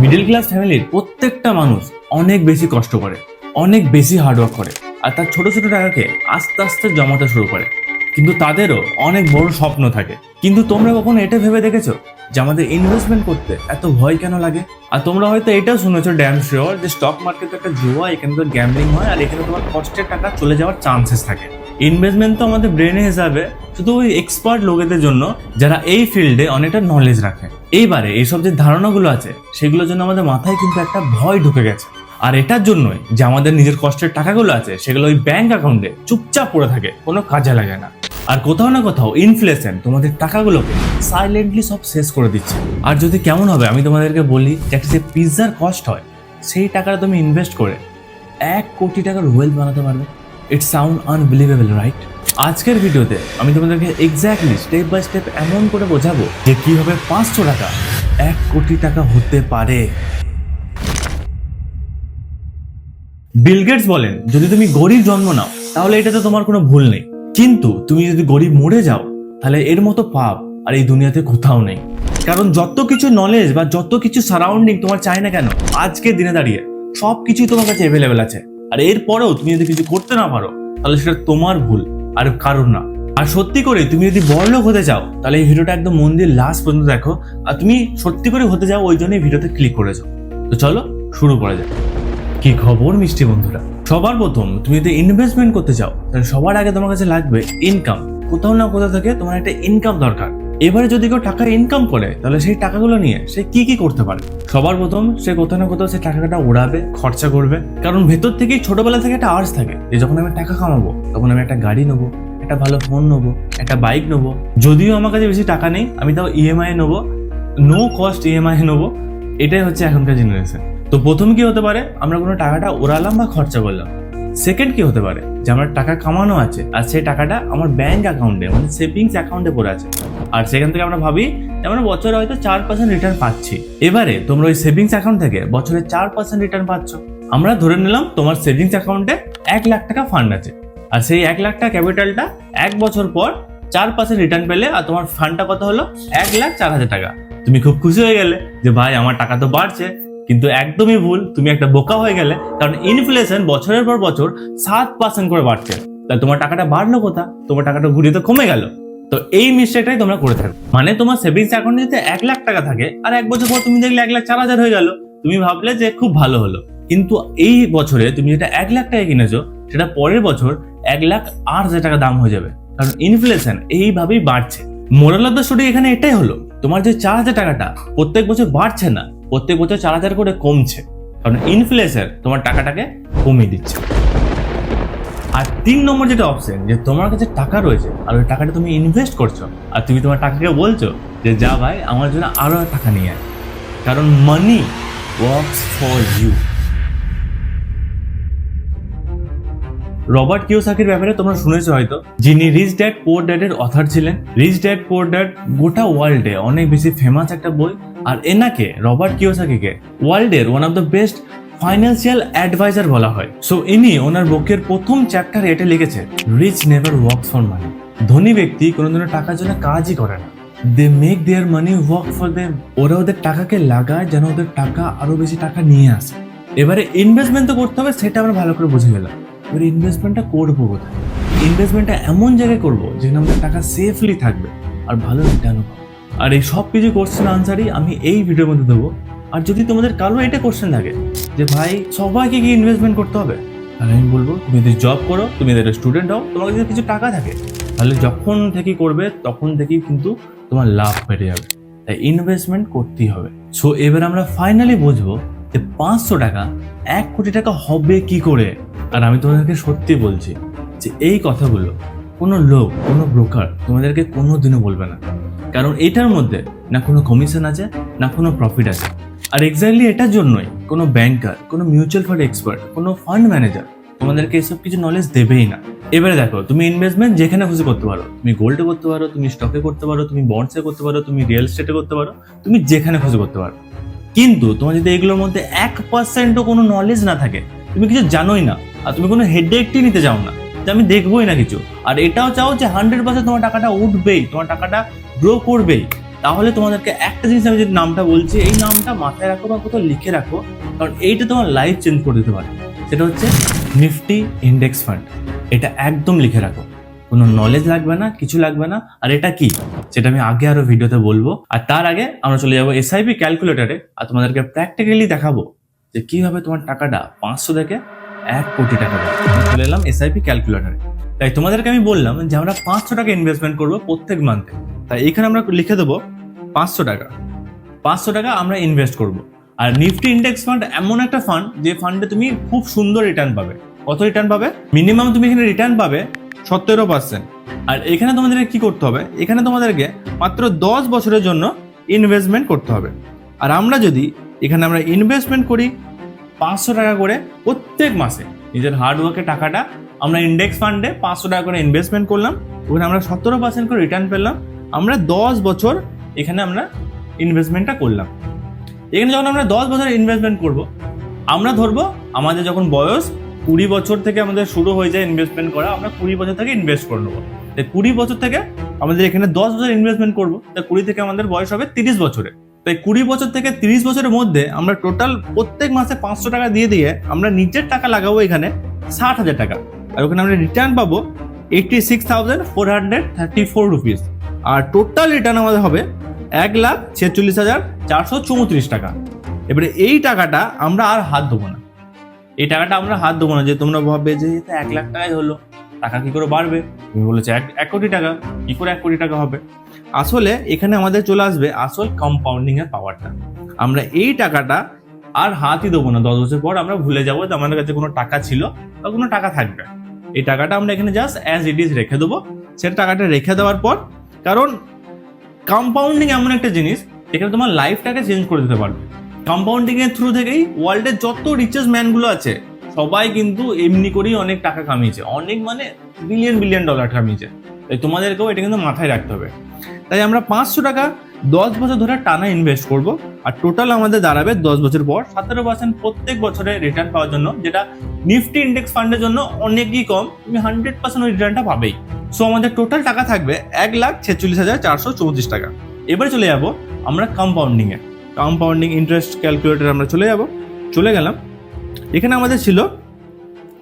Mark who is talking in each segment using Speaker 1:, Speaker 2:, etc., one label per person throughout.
Speaker 1: Middle class ফ্যামিলির প্রত্যেকটা মানুষ অনেক বেশি কষ্ট করে, অনেক বেশি হার্ডওয়ার্ক করে আর তার ছোট ছোট টাকাকে আস্তে আস্তে জমাতে শুরু করে। কিন্তু তাদেরও অনেক বড় স্বপ্ন থাকে। কিন্তু তোমরা কখনো এটা ভেবে দেখেছ যে আমাদের ইনভেস্টমেন্ট করতে এত ভয় কেন লাগে? আর তোমরা হয়তো এটাও শুনেছো ড্যাম শিওর যে স্টক মার্কেট একটা জুয়া, এখানে তো গ্যাম্বলিং হয় আর এখানে তোমার কষ্টের টাকা চলে যাওয়ার চান্সেস থাকে। ইনভেস্টমেন্ট তো আমাদের ব্রেনে হিসাবে শুধু ওই এক্সপার্ট লোকেদের জন্য যারা এই ফিল্ডে অনেকটা নলেজ রাখে। এইবারে এইসব যে ধারণাগুলো আছে, সেগুলোর জন্য আমাদের মাথায় কিন্তু একটা ভয় ঢুকে গেছে। আর এটার জন্যই যে আমাদের নিজের কষ্টের টাকাগুলো আছে, সেগুলো ওই ব্যাংক অ্যাকাউন্টে চুপচাপ পড়ে থাকে, কোনো কাজে লাগে না। আর কোথাও না কোথাও ইনফ্লেশন তোমাদের টাকাগুলোকে সাইলেন্টলি সব শেষ করে দিচ্ছে। আর যদি কেমন হবে, আমি তোমাদেরকে বলি যে একটা যে পিৎজার কস্ট হয়, সেই টাকাটা তুমি ইনভেস্ট করে এক কোটি টাকার ওয়েলথ বানাতে পারবে। ইট সাউন্ড আনবিলিভেবল রাইট আজকের ভিডিওতে আমি তোমাদেরকে এক্স্যাক্টলি স্টেপ বাই স্টেপ এমন করে বোঝাবো যে কীভাবে পাঁচশো টাকা, এক কোটি টাকা হতে পারে। বিল গেটস বলেন, যদি তুমি গরিব জন্ম নাও, তাহলে এটাতে তোমার কোনো ভুল নেই। কিন্তু তুমি যদি গরিব মরে যাও, তাহলে এর মতো পাপ আর এই দুনিয়াতে কোথাও নেই। কারণ যত কিছু নলেজ বা যত কিছু সারাউন্ডিং তোমার চাই না কেন আজকে দিনে দাঁড়িয়ে সব কিছুই তোমার কাছে অ্যাভেলেবেল আছে। আর এরপরেও তুমি যদি কিছু করতে না পারো, তাহলে সেটা তোমার ভুল আর কারণ না। আর সত্যি করে তুমি যদি বড়লোক হতে চাও, তাহলে এই ভিডিওটা একদম মন দিয়ে লাস্ট পর্যন্ত দেখো। আর তুমি সত্যি করে হতে চাও, ওই জন্যই ভিডিওতে ক্লিক করেছ। তো চলো, শুরু করা যাক। কি খবর মিষ্টি বন্ধুরা? সবার প্রথম, তুমি যদি ইনভেস্টমেন্ট করতে চাও, তাহলে সবার আগে তোমার কাছে লাগবে ইনকাম কোথাও না কোথাও থেকে তোমার একটা ইনকাম দরকার। এবারে যদি কেউ টাকা ইনকাম করে, তাহলে সেই টাকাগুলো নিয়ে সে কি কি করতে পারে? সবার প্রথম সে কোথাও না কোথাও সে টাকাটা উড়াবে, খরচা করবে। কারণ ভেতর থেকেই ছোটবেলা থেকে একটা আর্স থাকে যে যখন আমি টাকা কামাবো, তখন আমি একটা গাড়ি নেব, একটা ভালো ফোন নেব, একটা বাইক নেব। যদিও আমার কাছে বেশি টাকা নেই, আমি তাও ইএমআই নেব নো কস্ট ইএমআই নেব। এটাই হচ্ছে এখনকার জেনারেশন তো প্রথম কি হতে পারে? আমরা কোনো টাকাটা ওড়ালাম বা খরচা করলাম। সেকেন্ড কি হতে পারে? যে আমার টাকা কামানো আছে, আর সেই টাকাটা আমার ব্যাংক অ্যাকাউন্টে মানে সেভিংস অ্যাকাউন্টে পড়ে আছে। আর সেখান থেকে আমরা ভাবি আমরা বছরে হয়তো চার পার্সেন্ট রিটার্ন পাচ্ছি। এবারে তোমরা ওই সেভিংস অ্যাকাউন্ট থেকে বছরে চার পার্সেন্ট রিটার্ন পাচ্ছ। আমরা ধরে নিলাম তোমার সেভিংস অ্যাকাউন্টে এক লাখ টাকা ফান্ড আছে। আর সেই এক লাখ টাকা ক্যাপিটালটা এক বছর পর চার পার্সেন্ট রিটার্ন পেলে, আর তোমার ফান্ডটা কত হলো? এক লাখ চার হাজার টাকা। তুমি খুব খুশি হয়ে গেলে যে, ভাই, আমার টাকা তো বাড়ছে। কিন্তু একদমই ভুল, তুমি একটা বোকা হয়ে গেলে, কারণ ইনফ্লেশন বছরের পর বছর সাত পার্সেন্ট করে বাড়ছে। তাহলে তোমার টাকাটা বাড়লো কোথা? তোমার টাকাটা ঘুরিয়ে তো কমে গেল। তো এই মিস্টেকটাই তোমরা করে থাকো। মানে তোমার সেভিংস অ্যাকাউন্টে যদি এক লাখ টাকা থাকে, আর এক বছর পর তুমি দেখলে এক লাখ চার হাজার হয়ে গেল। তুমি ভাবলে যে খুব ভালো হলো। কিন্তু এই বছরে তুমি যেটা এক লাখ টাকা কিনেছো, সেটা পরের বছর এক লাখ আট হাজার টাকা দাম হয়ে যাবে। কারণ ইনফ্লেশন এইভাবেই বাড়ছে। মোরাল অফ দ্য স্টোরি এখানে এটাই হলো, তোমার যে চার হাজার টাকাটা প্রত্যেক বছর বাড়ছে না প্রত্যেক বছর চার হাজার করে কমছে। কারণ ইনফ্লেশন তোমার টাকাটাকে কমিয়ে দিচ্ছে। আর তিন নম্বর যেটা অপশন যে তোমার কাছে টাকা রয়েছে, আর ওই টাকাটা তুমি ইনভেস্ট করছ, আর তুমি তোমার টাকাকে বলছো যে, যা ভাই, আমার জন্য আরও টাকা নিয়ে আয়। কারণ money works for you Robert কিওসাকির ব্যাপারে তোমরা শুনেছো হয়তো। যিনি রিচ ড্যাড পোর ড্যাডের অথার ছিলেন। রিচ ড্যাড পোর ড্যাড গোটা ওয়ার্ল্ডে অনেক বেশি ফেমাস একটা বই আর এনাকে, রবার্ট কিওসাকিকে ওয়ার্ল্ডের one of the best financial adviser বলা হয়। সো ইনি ওনার বুকের প্রথম চ্যাপ্টারে এটা লিখেছে rich never works for money ধনী ব্যক্তি কোনোদিনও টাকার জন্য কাজই করে না। They make their money work for them ওরা ওদের টাকাকে লাগায় যেন ওদের টাকা আরও বেশি টাকা নিয়ে আসে। এবারে ইনভেস্টমেন্ট তো করতে হবে, সেটা আমরা ভালো করে বুঝে গেলাম। এবার ইনভেস্টমেন্টটা করব কোথায়? ইনভেস্টমেন্টটা এমন জায়গায় করব যেখানে আমাদের টাকা সেফলি থাকবে আর ভালো রিটার্নও পাবো। আর এই সব কিছু কোশ্চেন আনসারই আমি এই ভিডিওর মধ্যে দেবো। আর যদি তোমাদের কারও এটা কোশ্চেন থাকে যে ভাই, সবাইকে কি ইনভেস্টমেন্ট করতে হবে? তাহলে আমি বলব, তুমি যদি জব করো, তুমি যদি স্টুডেন্ট হও, তোমার যদি কিছু টাকা থাকে, তাহলে যখন থেকে করবে, তখন থেকেই কিন্তু তোমার লাভ বেড়ে যাবে। তাই ইনভেস্টমেন্ট করতেই হবে। সো এবার আমরা ফাইনালি বুঝব যে পাঁচশো টাকা, এক কোটি টাকা হবে কি করে? আর আমি তোমাদেরকে সত্যি বলছি যে এই কথাগুলো কোনো লোক, কোনো ব্রোকার তোমাদেরকে কোনো দিনও বলবে না। কারণ এটার মধ্যে না কোনো কমিশন আছে, না কোনো প্রফিট আছে। আর এক্স্যাক্টলি এটার জন্যই কোনো ব্যাংকার কোনো মিউচুয়াল ফান্ড এক্সপার্ট কোনো ফান্ড ম্যানেজার তোমাদেরকে এসব কিছু নলেজ দেবেই না। এবারে দেখো, তুমি ইনভেস্টমেন্ট যেখানে খুশি করতে পারো। তুমি গোল্ডে করতে পারো, তুমি স্টকে করতে পারো, তুমি বন্ডসে করতে পারো, তুমি রিয়েল এস্টেটে করতে পারো, তুমি যেখানে খুশি করতে পারো। কিন্তু তোমার যদি এগুলোর মধ্যে এক পার্সেন্টও কোনো নলেজ না থাকে, তুমি কিছু জানোই না, আর তুমি কোনো হেডেকটি নিতে চাও না। যে আমি দেখবোই না কিছু। আর এটাও চাও যে হান্ড্রেড পার্সেন্ট তোমার টাকাটা উঠবেই, তোমার টাকাটা গ্রো করবেই। তাহলে তোমাদেরকে একটা জিনিস আমি যে নামটা বলছি, এই নামটা মাথায় রাখো বা কোথাও লিখে রাখো, কারণ এইটা তোমার লাইফ চেঞ্জ করে দিতে পারে। সেটা হচ্ছে নিফটি ইন্ডেক্স ফান্ড এটা একদম লিখে রাখো। কোনো নলেজ লাগবে না, কিছু লাগবে না। আর এটা কি? সেটা আমি আগে আরও ভিডিওতে বলব। আর তার আগে আমরা চলে যাব এসআইপি ক্যালকুলেটারে আর তোমাদেরকে প্র্যাকটিক্যালি দেখাবো যে কীভাবে তোমার টাকাটা পাঁচশো থেকে এক কোটি টাকা চলে এলাম এসআইপি ক্যালকুলেটারে তাই তোমাদেরকে আমি বললাম যে আমরা পাঁচশো টাকা ইনভেস্টমেন্ট করব প্রত্যেক মান্থে তাই এখানে আমরা লিখে দেবো পাঁচশো টাকা। পাঁচশো টাকা আমরা ইনভেস্ট করব। আর নিফটি ইন্ডেক্স ফান্ড এমন একটা ফান্ড যে ফান্ডে তুমি খুব সুন্দর রিটার্ন পাবে। কত রিটার্ন পাবে? মিনিমাম তুমি এখানে রিটার্ন পাবে সতেরো পার্সেন্ট আর এখানে তোমাদেরকে কি করতে হবে? এখানে তোমাদেরকে মাত্র দশ বছরের জন্য ইনভেস্টমেন্ট করতে হবে। আর আমরা যদি এখানে আমরা ইনভেস্টমেন্ট করি পাঁচশো টাকা করে প্রত্যেক মাসে। নিজের হার্ডওয়ার্কের টাকাটা আমরা ইন্ডেক্স ফান্ডে পাঁচশো টাকা করে ইনভেস্টমেন্ট করলাম। ওখানে আমরা সতেরো পার্সেন্ট করে রিটার্ন পেলাম। আমরা দশ বছর এখানে আমরা ইনভেস্টমেন্টটা করলাম। এখানে যখন আমরা দশ বছর ইনভেস্টমেন্ট করব, আমরা ধরবো আমাদের যখন বয়স কুড়ি বছর থেকে আমাদের শুরু হয়ে যায় ইনভেস্টমেন্ট করা, আমরা কুড়ি বছর থেকে ইনভেস্ট করে নেব। তাই কুড়ি বছর থেকে আমাদের এখানে দশ বছর ইনভেস্টমেন্ট করব, তাই কুড়ি থেকে আমাদের বয়স হবে তিরিশ বছরে তাই কুড়ি বছর থেকে তিরিশ বছরের মধ্যে আমরা টোটাল প্রত্যেক মাসে পাঁচশো টাকা দিয়ে দিয়ে আমরা নিজের টাকা লাগাবো এখানে ষাট হাজার টাকা। আর ওখানে আমরা রিটার্ন পাবো eighty six thousand four hundred thirty four rupees আর টোটাল রিটার্ন আমাদের হবে এক লাখ ছেচল্লিশ হাজার চারশো চৌত্রিশ টাকা। এবারে এই টাকাটা আমরা আর হাত দেবো না। এই টাকাটা আমরা হাত দেবো না যে তোমরা ভাববে যে এক লাখ টাকাই হলো। টাকা কি করে বাড়বে? তুমি বলেছ, এক এক কোটি টাকা। কি করে এক কোটি টাকা হবে? আসলে এখানে আমাদের চলে আসবে আসল কম্পাউন্ডিং এর পাওয়ারটা আমরা এই টাকাটা আর হাতই দেবো না। দশ বছর পর আমরা ভুলে যাব যে আমাদের কাছে কোনো টাকা ছিল বা কোনো টাকা থাকবে। এই টাকাটা আমরা এখানে জাস্ট অ্যাজ ইট ইজ রেখে দেবো। সেটা টাকাটা রেখে দেওয়ার পর, কারণ কম্পাউন্ডিং এমন একটা জিনিস এখানে তোমার লাইফটাকে চেঞ্জ করে দিতে পারবে। কম্পাউন্ডিং এর থ্রু থেকেই ওয়ার্ল্ডের যত রিচেস্ট ম্যানগুলো আছে সবাই কিন্তু এমনি করেই অনেক টাকা কামিয়েছে। অনেক মানে বিলিয়ন বিলিয়ন ডলার কামিয়েছে। তাই তোমাদেরকেও এটা কিন্তু মাথায় রাখতে হবে। তাই আমরা পাঁচশো টাকা দশ বছর ধরে টানা ইনভেস্ট করব আর টোটাল আমাদের দাঁড়াবে দশ বছর পর সতেরো পার্সেন্ট প্রত্যেক বছরে রিটার্ন পাওয়ার জন্য, যেটা নিফটি ইন্ডেক্স ফান্ডের জন্য অনেকই কম, তুমি হান্ড্রেড পার্সেন্ট ওই রিটার্নটা পাবেই। সো আমাদের টোটাল টাকা থাকবে এক লাখ ছেচল্লিশ হাজার চারশো চৌত্রিশ টাকা। এবারে চলে যাব আমরা কম্পাউন্ডিংয়ে কম্পাউন্ডিং ইন্টারেস্ট ক্যালকুলেটর আমরা চলে যাব। চলে গেলাম এখানে আমাদের ছিল,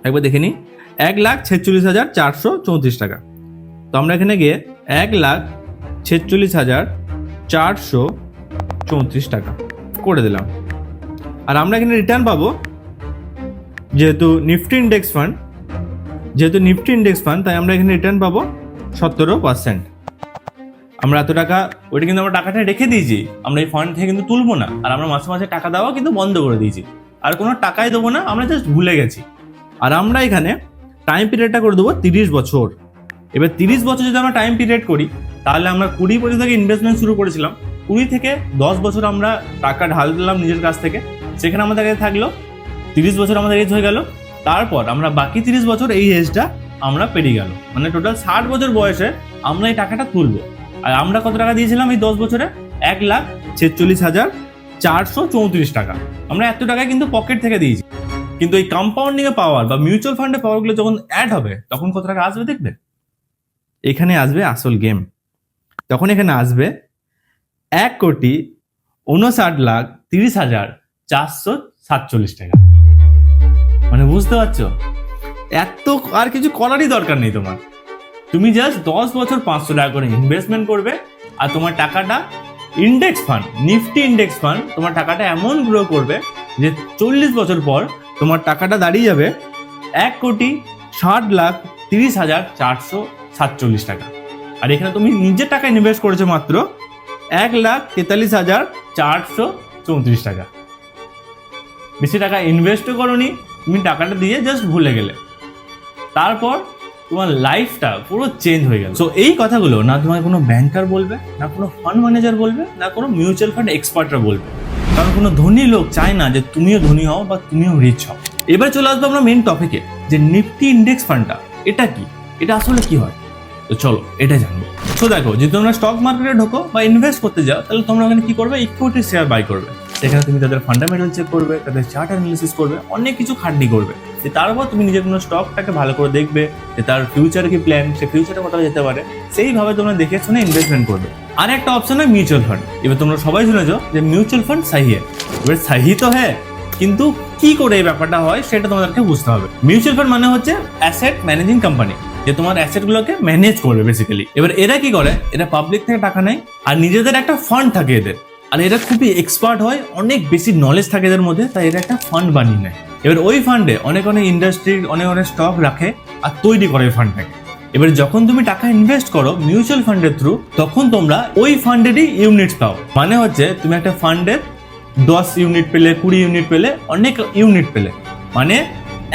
Speaker 1: একবার দেখে নিই, এক লাখ ছেচল্লিশ হাজার চারশো চৌত্রিশ টাকা। তো আমরা এখানে গিয়ে এক লাখ ছেচল্লিশ হাজার চারশো চৌত্রিশ টাকা করে দিলাম। আর আমরা এখানে রিটার্ন পাবো, যেহেতু নিফটি ইন্ডেক্স ফান্ড যেহেতু নিফটি ইন্ডেক্স ফান্ড তাই আমরা এখানে রিটার্ন পাবো সতেরো পার্সেন্ট আমরা এত টাকা, ওইটা কিন্তু আমরা টাকাটা রেখে দিয়েছি, আমরা এই ফান্ড থেকে কিন্তু তুলবো না। আর আমরা মাসে মাসে টাকা দেওয়া কিন্তু বন্ধ করে দিয়েছি। আর কোনো টাকাই দেবো না, আমরা জাস্ট ভুলে গেছি। আর আমরা এখানে টাইম পিরিয়ডটা করে দেবো তিরিশ বছর। এবার তিরিশ বছর যদি আমরা টাইম পিরিয়ড করি, তাহলে আমরা কুড়ি বছর থেকে ইনভেস্টমেন্ট শুরু করেছিলাম। কুড়ি থেকে দশ বছর আমরা টাকা ঢাল দিলাম নিজের কাছ থেকে। সেখানে আমাদের কাছে থাকল, তিরিশ বছর আমাদের এজ হয়ে গেল। তারপর আমরা বাকি তিরিশ বছর এই এজটা আমরা পেরিয়ে গেল। মানে টোটাল ষাট বছর বয়সে আমরা এই টাকাটা তুলবো। আর আমরা কত টাকা দিয়েছিলাম এই দশ বছরে? এক লাখ ছেচল্লিশ হাজার চারশো চৌত্রিশ টাকা। আমরা এত টাকা কিন্তু পকেট থেকে দিয়েছি। কিন্তু এই কম্পাউন্ডিং এ পাওয়ার বা মিউচুয়াল ফান্ডে পাওয়ারগুলো যখন অ্যাড হবে, তখন কত টাকা আসবে দেখবে? এখানে আসবে আসল গেম তখন এখানে আসবে এক কোটি উনষাট লাখ তিরিশ হাজার চারশো সাতচল্লিশ টাকা। মানে বুঝতে পারছ? এত আর কিছু করারই দরকার নেই তোমার। তুমি জাস্ট দশ বছর পাঁচশো টাকা করে ইনভেস্টমেন্ট করবে আর তোমার টাকাটা index fund Nifty index fund তোমার টাকাটা এমন গ্রো করবে যে চল্লিশ বছর পর তোমার টাকাটা দাঁড়িয়ে যাবে এক কোটি ষাট লাখ তিরিশ হাজার চারশো সাতচল্লিশ টাকা। আর এখানে তুমি নিজের টাকা ইনভেস্ট করেছ মাত্র এক লাখ তেতাল্লিশ হাজার চারশো চৌত্রিশ টাকা। বেশি টাকা ইনভেস্টও করনি, তুমি টাকাটা দিয়ে জাস্ট ভুলে গেলে। তারপর তোমার লাইফটা পুরো চেঞ্জ হয়ে গেল। সো এই কথাগুলো না তোমার কোনো ব্যাংকার বলবে, না কোনো ফান্ড ম্যানেজার বলবে, না কোনো মিউচুয়াল ফান্ড এক্সপার্টরা বলবে। কারণ কোনো ধনী লোক চায় না যে তুমিও ধনী হও বা তুমিও রিচ হও। এবার চলে আসব আমরা মেন টপিকে যে নিফটি ইন্ডেক্স ফান্ডটা এটা কি? এটা আসলে কি হয়? তো চলো, এটা জানব। তো দেখো, যদি তোমরা স্টক মার্কেটে ঢোকো বা ইনভেস্ট করতে যাও, তাহলে তোমরা ওখানে কি করবে? ইকুইটি শেয়ার বাই করবে। সেখানে তুমি তাদের ফান্ডামেন্টাল চেক করবে, তাদের চার্ট অ্যানালিসিস করবে, অনেক কিছু খাটনি করবে। যে তারপর তুমি নিজের কোনো স্টকটাকে ভালো করে দেখবে, যে তার ফিউচার কি প্ল্যান সে ফিউচারে কোথাও যেতে পারে। সেইভাবে তোমরা দেখে শুনে ইনভেস্টমেন্ট করবে। আর একটা অপশন হয় মিউচুয়াল ফান্ড এবার তোমরা সবাই শুনেছো যে মিউচুয়াল ফান্ড সাহি এবার সাহি তো হ্যাঁ কিন্তু কি করে এই ব্যাপারটা হয় সেটা তোমাদেরকে বুঝতে হবে। মিউচুয়াল ফান্ড মানে হচ্ছে অ্যাসেট ম্যানেজিং কোম্পানি যে তোমার অ্যাসেটগুলোকে ম্যানেজ করবে বেসিক্যালি এবার এরা কি করে? এরা পাবলিক থেকে টাকা নেয়, আর নিজেদের একটা ফান্ড থাকে এদের। আর এরা খুবই এক্সপার্ট হয়, অনেক বেশি নলেজ থাকে এদের মধ্যে, তাই এরা একটা ফান্ড বানিয়ে নেয়। এবার ওই ফান্ডে অনেক অনেক ইন্ডাস্ট্রির অনেক অনেক স্টক রাখে আর তৈরি করে ফান্ডটাকে এবার যখন তুমি টাকা ইনভেস্ট করো মিউচুয়াল ফান্ডের থ্রু তখন তোমরা ওই ফান্ডেরই ইউনিট পাও। মানে হচ্ছে তুমি একটা ফান্ডের দশ ইউনিট পেলে, কুড়ি ইউনিট পেলে, অনেক ইউনিট পেলে। মানে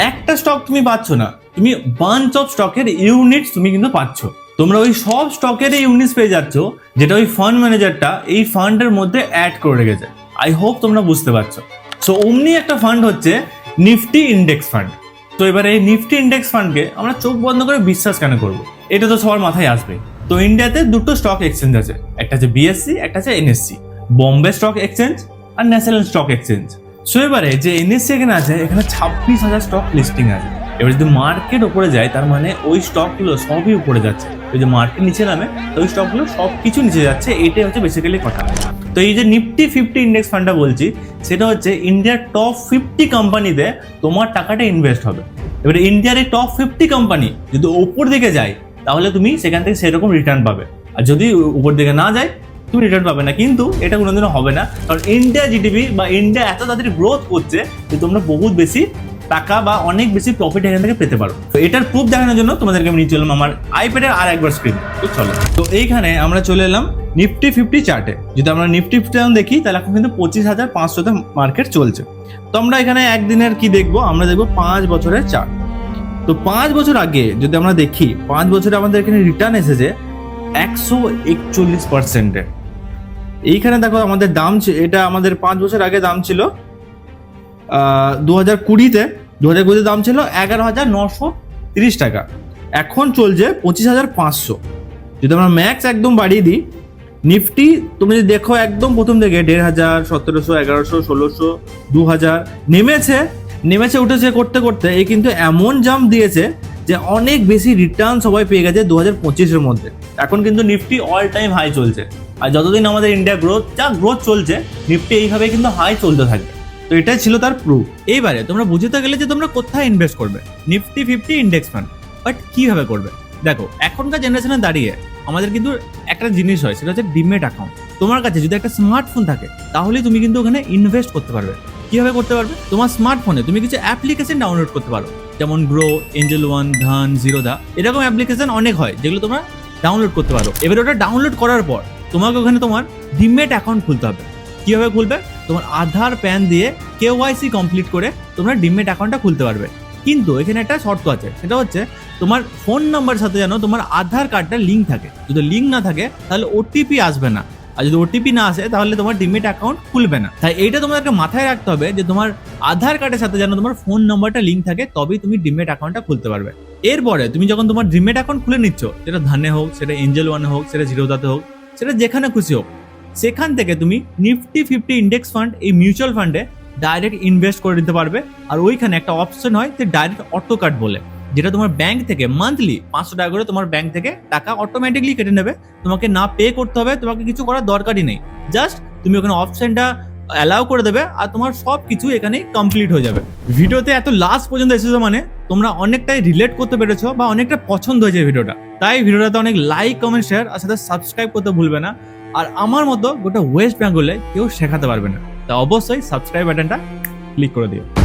Speaker 1: একটা স্টক তুমি পাচ্ছ না, তুমি বাঞ্চ অফ স্টকের ইউনিটস তুমি কিন্তু পাচ্ছ। তোমরা ওই সব স্টকের এই ইউনিটস পেয়ে যাচ্ছ, যেটা ওই ফান্ড ম্যানেজারটা এই ফান্ডের মধ্যে অ্যাড করে রেখেছে। আই হোপ তোমরা বুঝতে পারছ। সো অমনি একটা ফান্ড হচ্ছে নিফটি ইন্ডেক্স ফান্ড তো এবারে এই নিফটি ইন্ডেক্স ফান্ডকে আমরা চোখ বন্ধ করে বিশ্বাস কেন করব? এটা তো সবার মাথায় আসবে। তো ইন্ডিয়াতে দুটো স্টক এক্সচেঞ্জ আছে। একটা আছে বিএসসি একটা আছে এনএসসি বম্বে স্টক এক্সচেঞ্জ আর ন্যাশনাল স্টক এক্সচেঞ্জ সো এবারে যে এনএসসি এখানে আছে, এখানে ছাব্বিশ হাজার স্টক লিস্টিং আছে। এবার যদি মার্কেট উপরে যায়, তার মানে ওই স্টকগুলো সবই উপরে যাচ্ছে। ওই যে মার্কেট নিচে নামে, তো ওই স্টকগুলো সব কিছু নিচে যাচ্ছে এটাই হচ্ছে বেসিক্যালি কথা। তো এই যে নিফটি ফিফটি ইন্ডেক্স ফান্ডটা বলছি, সেটা হচ্ছে ইন্ডিয়ার টপ ফিফটি কোম্পানিতে তোমার টাকাটা ইনভেস্ট হবে। এবারে ইন্ডিয়ার এই টপ ফিফটি কোম্পানি যদি ওপর দিকে যায়, তাহলে তুমি সেখান থেকে সেরকম রিটার্ন পাবে। আর যদি উপর দিকে না যায়, তুমি রিটার্ন পাবে না। কিন্তু এটা কোনোদিনও হবে না। কারণ ইন্ডিয়া জিডিপি বা ইন্ডিয়া এত তাড়াতাড়ি গ্রোথ করছে যে তোমরা বহুত বেশি টাকা বা অনেক বেশি প্রফিট এখান থেকে পেতে পারো। তো এটার প্রুফ দেখানোর জন্য তোমাদেরকে আমি নিয়ে চললাম আমার আইপ্যাডের আর একবার স্ক্রিন তো চলো। তো এইখানে আমরা চলে এলাম নিফটি ফিফটি চার্টে যদি আমরা নিফটি ফিফটি দেখি, তাহলে এখন কিন্তু পঁচিশ হাজার পাঁচশোতে মার্কেট চলছে। তো আমরা এখানে একদিনের কি দেখব? আমরা দেখব পাঁচ বছরের চার্ট তো পাঁচ বছর আগে যদি আমরা দেখি, পাঁচ বছরে আমাদের এখানে রিটার্ন এসেছে একশো একচল্লিশ পার্সেন্টের এইখানে দেখো আমাদের দাম এটা আমাদের পাঁচ বছর আগে দাম ছিল দু হাজার কুড়িতে। দু হাজার কুড়িতে দাম ছিল এগারো হাজার নশো তিরিশ টাকা। এখন চলছে পঁচিশ হাজার পাঁচশো। যদি আমরা ম্যাক্স একদম বাড়িয়ে দিই, নিফটি তুমি যদি দেখো একদম প্রথম থেকে দেড় হাজার, সতেরোশো, এগারোশো, ষোলোশো দু হাজার নেমেছে নেমেছে উঠেছে করতে করতে এই কিন্তু এমন জাম্প দিয়েছে যে অনেক বেশি রিটার্ন সবাই পেয়ে গেছে দু হাজার পঁচিশের মধ্যে। এখন কিন্তু নিফটি অল টাইম হাই চলছে। আর যতদিন আমাদের ইন্ডিয়া গ্রোথ যা গ্রোথ চলছে, নিফটি এইভাবে কিন্তু হাই চলতে থাকবে। তো এটাই ছিল তার প্রুফ এইবারে তোমরা বুঝতে গেলে যে তোমরা কোথায় ইনভেস্ট করবে। Nifty fifty index fund but কীভাবে করবে? দেখো, এখনকার জেনারেশনে দাঁড়িয়ে আমাদের কিন্তু একটা জিনিস হয়, সেটা হচ্ছে ডিমেট অ্যাকাউন্ট তোমার কাছে যদি একটা স্মার্টফোন থাকে, তাহলে তুমি কিন্তু ওখানে ইনভেস্ট করতে পারবে। কীভাবে করতে পারবে? তোমার স্মার্টফোনে তুমি কিছু অ্যাপ্লিকেশন ডাউনলোড করতে পারো। যেমন গ্রো এঞ্জেল ওয়ান ধান জিরোদা এরকম অ্যাপ্লিকেশন অনেক হয়, যেগুলো তোমরা ডাউনলোড করতে পারো। এবার ওটা ডাউনলোড করার পর তোমাকে ওখানে তোমার ডিমেট অ্যাকাউন্ট খুলতে হবে। কীভাবে খুলবে? তোমার আধার প্যান দিয়ে কেওয়াইসি কমপ্লিট করে তোমরা ডিমেট অ্যাকাউন্টটা খুলতে পারবে। কিন্তু এখানে একটা শর্ত আছে, সেটা হচ্ছে তোমার ফোন নাম্বারের সাথে যেন তোমার আধার কার্ডটা লিঙ্ক থাকে। যদি লিঙ্ক না থাকে, তাহলে ওটিপি আসবে না। আর যদি ওটিপি না আসে, তাহলে তোমার ডিমেট অ্যাকাউন্ট খুলবে না। তাই এইটা তোমাদেরকে মাথায় রাখতে হবে যে তোমার আধার কার্ডের সাথে যেন তোমার ফোন নাম্বারটা লিঙ্ক থাকে, তবেই তুমি ডিমেট অ্যাকাউন্টটা খুলতে পারবে। এরপরে তুমি যখন তোমার ডিমেট অ্যাকাউন্ট খুলে নিচ্ছ, সেটা ধানে হোক, সেটা এঞ্জেল ওয়ানে হোক, সেটা জিরোদাতে হোক, সেটা যেখানে খুশি হোক সেখান থেকে তুমি নিফটি ফিফটি ইন্ডেক্স ফান্ড এই মিউচুয়াল ফান্ডে ডাইরেক্ট ইনভেস্ট করে দিতে পারবে। আর ওইখানে একটা অপশন হয়, যে ডাইরেক্ট অটো কাট বলে। যেটা তোমার ব্যাংক থেকে মান্থলি পাঁচশো টাকা করে তোমার ব্যাংক থেকে টাকা অটোমেটিকলি কেটে নেবে। তোমাকে না পে করতে হবে, তোমাকে কিছু করার দরকারই নেই। জাস্ট তুমি ওখানে অপশনটা অ্যালাউ করে দেবে আর তোমার সব কিছু এখানে কমপ্লিট হয়ে যাবে। ভিডিওতে এত লাস্ট পর্যন্ত এসেছ মানে তোমরা অনেকটাই রিলেট করতে পেরেছ বা অনেকটা পছন্দ হয়েছে ভিডিওটা। তাই ভিডিওটাতে অনেক লাইক কমেন্ট শেয়ার আর সাথে সাবস্ক্রাইব করতে ভুলবে না। আর আমার মতো গোটা ওয়েস্ট বেঙ্গলে কেউ শেখাতে পারবে না। তা অবশ্যই সাবস্ক্রাইব বাটনটা ক্লিক করে দিও।